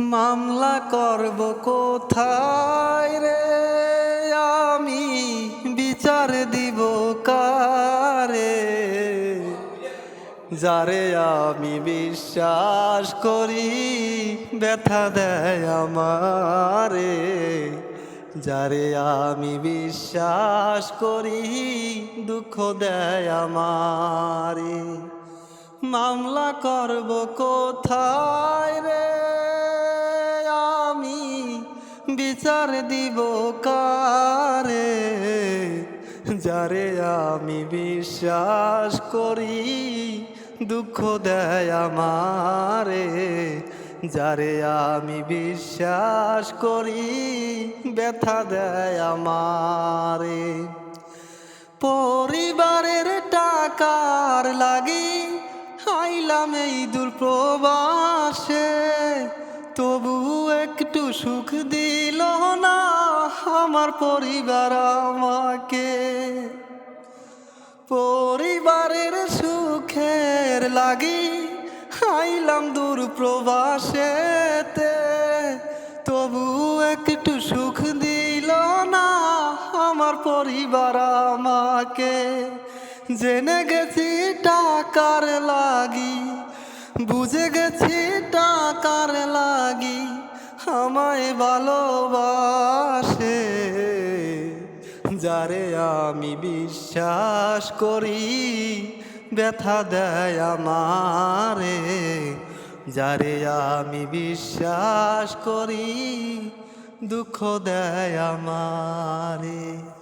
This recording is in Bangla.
মামলা করব কোথায় রে? আমি বিচার দিব কারে? যারে আমি বিশ্বাস করি, ব্যথা দেয় আমারে। যারে আমি বিশ্বাস করি, দুঃখ দেয় আমারে। মামলা করব কোথায় রে? বিচার দিব কারে? যারে আমি বিশ্বাস করি, দুঃখ দেয় আমারে। যারে আমি বিশ্বাস করি, ব্যথা দেয় আমারে। পরিবারের টাকার লাগি আইলাম এই দূর প্রবাসে তবু একটু সুখ দিল না আমার পরিবার আমাকে। পরিবারের সুখের লাগি আইলাম দূর প্রবাসেতে। তবু একটু সুখ দিল না আমার পরিবার আমাকে। জেনে গেছি টাকার লাগি, বুঝে গেছি টাকার লাগি। আমায় ভালোবাসে, যারে আমি বিশ্বাস করি, ব্যথা দেয় আমারে। যারে আমি বিশ্বাস করি, দুঃখ দেয় আমারে।